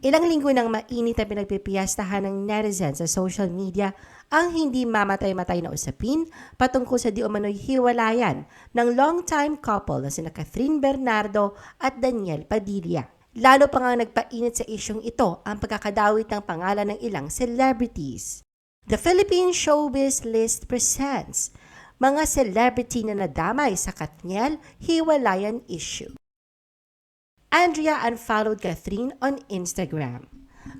Ilang linggo nang mainit na pinagpipiyastahan ng netizens sa social media ang hindi mamatay-matay na usapin patungkol sa di umano'y hiwalayan ng long-time couple na sina Catherine Bernardo at Daniel Padilla. Lalo pa nga nagpainit sa isyong ito ang pagkakadawit ng pangalan ng ilang celebrities. The Philippine Showbiz List presents mga celebrity na nadamay sa Katniel Hiwalayan issue. Andrea unfollowed Catherine on Instagram.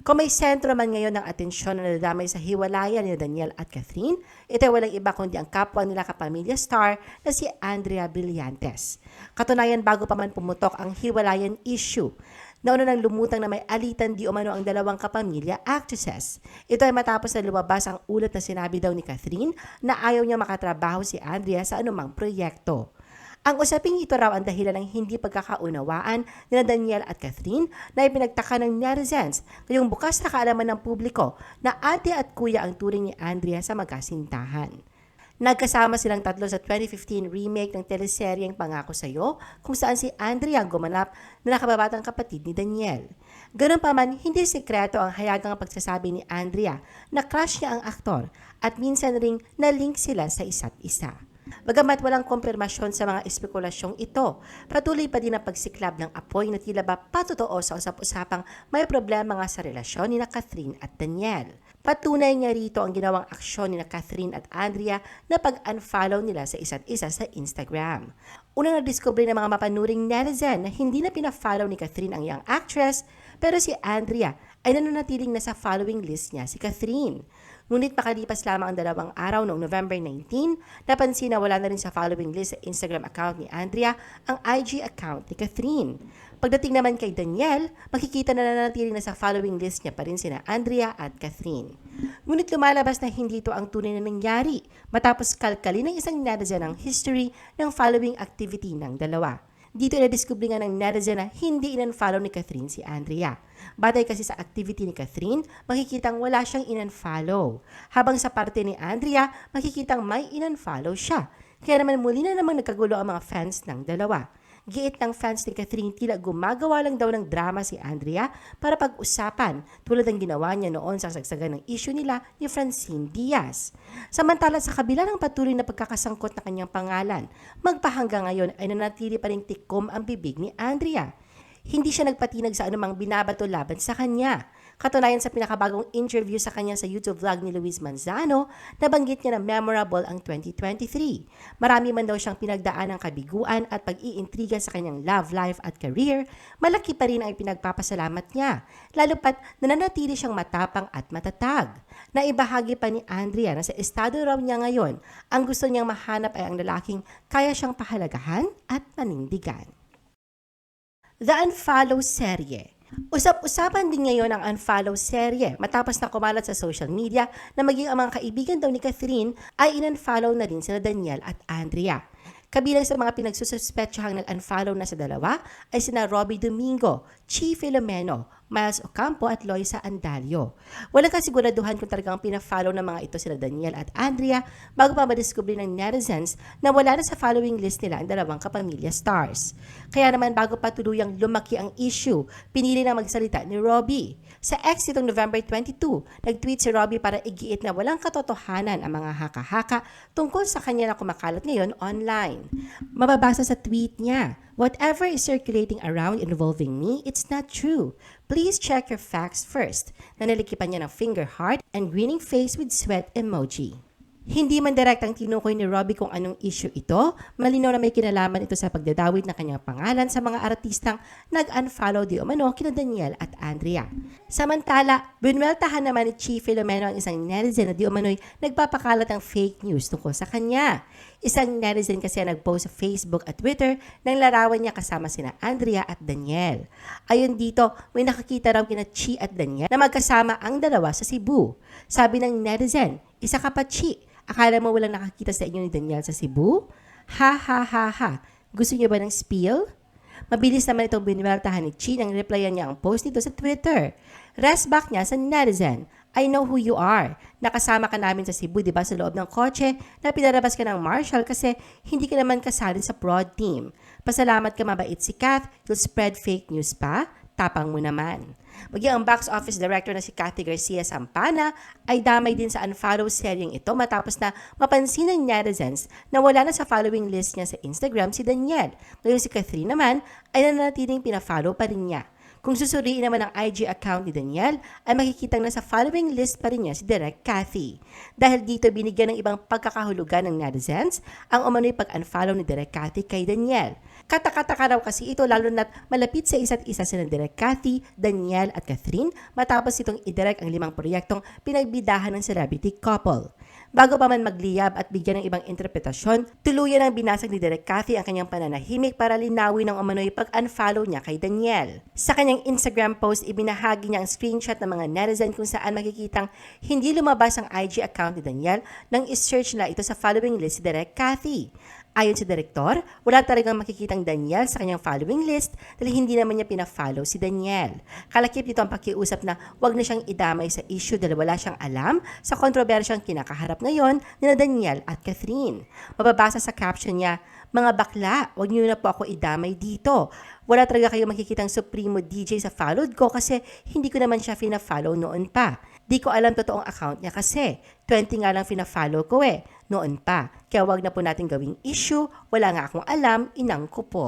Kung may sentro man ngayon ng atensyon na nadamay sa hiwalayan ni Daniel at Catherine, ito ay walang iba kundi ang kapwa nila kapamilya star na si Andrea Brillantes. Katunayan bago pa man pumutok ang hiwalayan issue, nauna nang lumutang na may alitan di umano ang dalawang kapamilya actresses. Ito ay matapos na lumabas ang ulat na sinabi daw ni Catherine na ayaw niya makatrabaho si Andrea sa anumang proyekto. Ang usaping ito raw ang dahilan ng hindi pagkakaunawaan ni Daniel at Catherine na ipinagtaka ng netizens ngayong bukas na kaalaman ng publiko na ate at kuya ang turing ni Andrea sa magkasintahan. Nagkasama silang tatlo sa 2015 remake ng teleseryeng Pangako Sa'yo kung saan si Andrea ang gumanap na nakababatang kapatid ni Daniel. Ganun pa man, hindi sekreto ang hayagang pagsasabi ni Andrea na crush niya ang aktor at minsan ring na-link sila sa isa't isa. Bagamat walang kumpirmasyon sa mga espekulasyong ito, patuloy pa din ang pagsiklab ng apoy na tila ba patotoo sa usap-usapang may problema nga sa relasyon ni na Catherine at Daniel. Patunay nga rito ang ginawang aksyon ni na Catherine at Andrea na pag-unfollow nila sa isa't isa sa Instagram. Unang nadiskubre ng mga mapanuring netizen na hindi na pina-follow ni Catherine ang young actress, pero si Andrea ay nananatiling nasa following list niya si Catherine. Ngunit makalipas lamang ang dalawang araw noong November 19, napansin na wala na rin sa following list sa Instagram account ni Andrea ang IG account ni Catherine. Pagdating naman kay Daniel, makikita na nanatiling na sa following list niya pa rin sina Andrea at Catherine. Ngunit lumalabas na hindi ito ang tunay na nangyari matapos kalkalin ng isang netizen ang history ng following activity ng dalawa. Dito na-discover nga ng netizen na hindi in-unfollow ni Catherine si Andrea. Batay kasi sa activity ni Catherine, makikitang wala siyang in-unfollow. Habang sa parte ni Andrea, makikitang may in-unfollow siya. Kaya naman muli na namang nagkagulo ang mga fans ng dalawa. Giit ng fans ni Catherine tila gumagawa lang daw ng drama si Andrea para pag-usapan tulad ng ginawa niya noon sa sagsagan ng issue nila ni Francine Diaz. Samantala sa kabila ng patuloy na pagkakasangkot na kanyang pangalan, magpahanggang ngayon ay nanatili pa rin tikom ang bibig ni Andrea. Hindi siya nagpatinag sa anumang binabato laban sa kanya. Katunayan sa pinakabagong interview sa kanya sa YouTube vlog ni Luis Manzano, nabanggit niya na memorable ang 2023. Marami man daw siyang pinagdaan ng kabiguan at pag-iintriga sa kanyang love life at career, malaki pa rin ang ipinagpapasalamat niya, lalo pat nananatili siyang matapang at matatag. Naibahagi pa ni Andrea na sa estado raw niya ngayon, ang gusto niyang mahanap ay ang lalaking kaya siyang pahalagahan at panindigan. The Unfollow Serye Usap-usapan din ngayon ang unfollow serye matapos na kumalat sa social media na maging ang mga kaibigan daw ni Catherine ay in-unfollow na rin sila Daniel at Andrea. Kabilang sa mga pinagsususpetsyohang nag-unfollow na sa dalawa ay sina Robbie Domingo, Chi Filomeno, Miles Ocampo at Loisa Andalio. Walang kasiguraduhan kung talagang pina-follow ng mga ito sila Daniel at Andrea bago pa madiskubre ng netizens na wala na sa following list nila ang dalawang kapamilya stars. Kaya naman bago pa tuluyang lumaki ang issue, pinili na magsalita ni Robbie. Sa ex itong November 22, nag-tweet si Robbie para igiit na walang katotohanan ang mga haka-haka tungkol sa kanya na kumakalat ngayon online. Mababasa sa tweet niya, Whatever is circulating around involving me, it's not true. Please check your facts first. Nanalikipan niya ng finger heart and grinning face with sweat emoji. Hindi man direktang tinukoy ni Robbie kung anong issue ito, malinaw na may kinalaman ito sa pagdadawit ng kanyang pangalan sa mga artistang nag-unfollow di umano kina Daniel at Andrea. Samantala, binweltahan naman ni Chief Filomeno ang isang netizen na di umano'y nagpapakalat ng fake news tungkol sa kanya. Isang netizen kasi nag-post sa Facebook at Twitter ng larawan niya kasama sina Andrea at Daniel. Ayon dito, may nakakita raw kina Chi at Daniel na magkasama ang dalawa sa Cebu. Sabi ng netizen, isa ka pa Chi, Akala mo walang nakakita sa inyo ni Daniel sa Cebu? Ha ha ha ha. Gusto niyo ba ng spiel? Mabilis naman itong binweltahan ni Chi nang replyan niya ang post nito sa Twitter. Rest back niya sa netizen. I know who you are. Nakasama ka namin sa Cebu, di ba, sa loob ng kotse na pinarabas ka ng marshal kasi hindi ka naman kasali sa prod team. Pasalamat ka mabait si Kath, you'll spread fake news pa? Tapang mo naman. Maging ang box office director na si Kathy Garcia Sampana ay damay din sa unfollow seryeng ito matapos na mapansin ng netizens na wala na sa following list niya sa Instagram si Daniel. Ngayon si Catherine naman ay nanatiling pinafollow pa rin niya. Kung susuriin naman ang IG account ni Daniel, ay makikita na sa following list pa rin niya si Direk Cathy. Dahil dito binigyan ng ibang pagkakahulugan ng netizens ang umano'y pag-unfollow ni Direk Cathy kay Daniel. Katakataka raw kasi ito lalo na't malapit sa isa't isa sila Direk Cathy, Daniel at Catherine matapos itong idirect ang limang proyektong pinagbidahan ng celebrity couple. Bago pa man magliyab at bigyan ng ibang interpretasyon, tuluyan ang binasag ni Direk Cathy ang kanyang pananahimik para linawin ng umano'y pag-unfollow niya kay Daniel. Sa kanyang Instagram post, ibinahagi niya ang screenshot ng mga netizen kung saan makikitang hindi lumabas ang IG account ni Daniel nang isearch nila ito sa following list si Direk Cathy. Ayon sa direktor, wala talagang makikitang Daniel sa kanyang following list dahil hindi naman niya pina-follow si Daniel. Kalakip nito ang pakiusap na wag na siyang idamay sa issue dahil wala siyang alam sa kontrobersyang kinakaharap ngayon ni Daniel at Catherine. Mababasa sa caption niya, mga bakla, wag niyo na po ako idamay dito. Wala talaga kayo makikitang Supremo DJ sa followed ko kasi hindi ko naman siya fina-follow noon pa. Di ko alam totoong account niya kasi 20 nga lang fina-follow ko eh, noon pa. Kaya wag na po natin gawing issue, wala nga akong alam, inang ko po.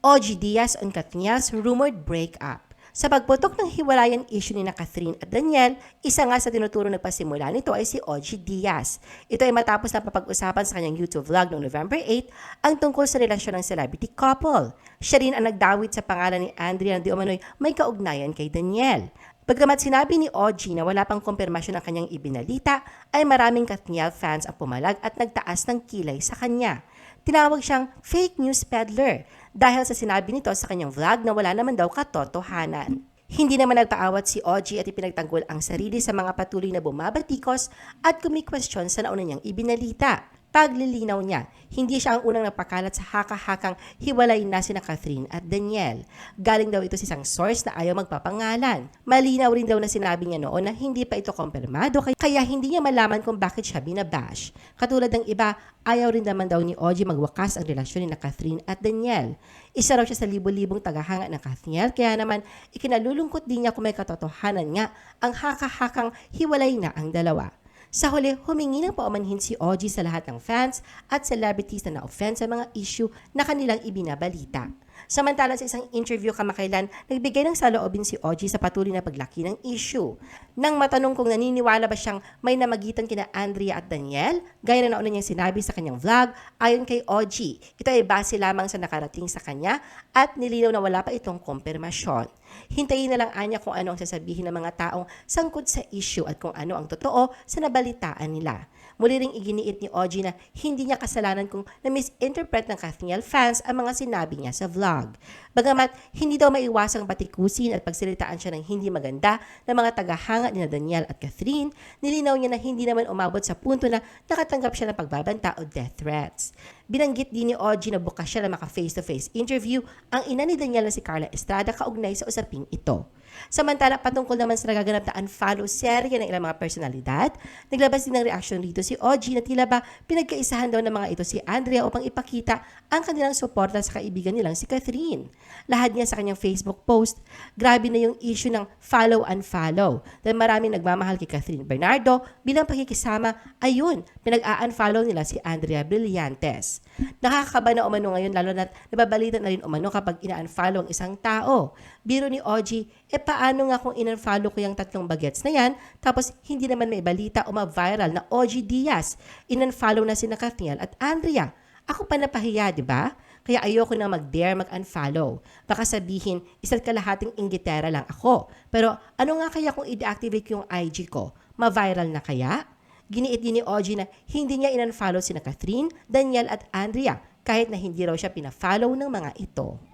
OG Diaz on Katnia's rumored breakup. Sa pagputok ng hiwalayan issue ni na Catherine at Daniel, isa nga sa tinuturo nagpasimula nito ay si OG Diaz. Ito ay matapos na papag-usapan sa kanyang YouTube vlog noong November 8 ang tungkol sa relasyon ng celebrity couple. Siya rin ang nagdawit sa pangalan ni Andrea na di umano'y may kaugnayan kay Daniel. Pagkamat sinabi ni OG na wala pang kumpirmasyon ang kanyang ibinalita, ay maraming Katniel fans ang pumalag at nagtaas ng kilay sa kanya. Tinawag siyang fake news peddler dahil sa sinabi nito sa kanyang vlog na wala naman daw katotohanan. Hindi naman nagpaawat si OG at ipinagtanggol ang sarili sa mga patuloy na bumabatikos at kumikwestiyon sa nauna niyang ibinalita. Paglilinaw niya, hindi siya ang unang napakalat sa haka-hakang hiwalay na sina Catherine at Daniel. Galing daw ito sa isang source na ayaw magpapangalan. Malinaw rin daw na sinabi niya noon na hindi pa ito kompirmado kaya hindi niya malaman kung bakit siya binabash. Katulad ng iba, ayaw rin naman daw ni OG magwakas ang relasyon ni na Catherine at Daniel. Isa raw siya sa libo-libong tagahanga ng Catherine kaya naman ikinalulungkot din niya kung may katotohanan nga ang haka-hakang hiwalay na ang dalawa. Sa huli, humingi ng paumanhin si OG sa lahat ng fans at celebrities na na-offend sa mga issue na kanilang ibinabalita. Samantala sa isang interview kamakailan, nagbigay ng saloobin si OG sa patuloy na paglaki ng issue. Nang matanong kung naniniwala ba siyang may namagitan kina Andrea at Daniel, gaya na nauna niyang sinabi sa kanyang vlog, ayon kay OG, ito ay base lamang sa nakarating sa kanya at nilinaw na wala pa itong kompirmasyon. Hintayin na lang anya kung ano ang sasabihin ng mga taong sangkot sa issue at kung ano ang totoo sa nabalitaan nila. Muli ring iginiit ni OG na hindi niya kasalanan kung na-misinterpret ng Kathniel fans ang mga sinabi niya sa vlog. Bagamat hindi daw maiwasang batikusin at pagsalitaan siya ng hindi maganda ng mga tagahanga ni Daniel at Catherine, nilinaw niya na hindi naman umabot sa punto na nakatanggap siya ng pagbabanta o death threats. Binanggit din ni OG na bukas siya na maka face-to-face interview ang ina ni Daniel na si Carla Estrada kaugnay sa usaping ito. Samantala, patungkol naman sa nagaganap na unfollow serye ng ilang mga personalidad, naglabas din ng reaksyon dito si OG na tila ba pinagkaisahan daw ng mga ito si Andrea upang ipakita ang kanilang suporta sa kaibigan nilang si Catherine. Lahad niya sa kanyang Facebook post, grabe na yung issue ng follow and follow. Dahil maraming nagmamahal kay Catherine Bernardo bilang pakikisama, ayun, pinag-a-unfollow nila si Andrea Brillantes. Nakakaba na umano ngayon lalo na nababalita na rin umano kapag ina-unfollow ang isang tao. Biro ni OG, e paano nga kung in-unfollow ko yung tatlong bagets na yan, tapos hindi naman may balita o ma-viral na OG Diaz, in-unfollow na si Katniel at Andrea. Ako pa napahiya, di ba? Kaya ayoko na mag-dare mag-unfollow. Baka sabihin, isa't kalahating inggitera lang ako. Pero ano nga kaya kung i-deactivate yung IG ko? Ma-viral na kaya? Giniit din ni OG na hindi niya in-unfollow sina Catherine, Daniel at Andrea kahit na hindi raw siya pina-follow ng mga ito.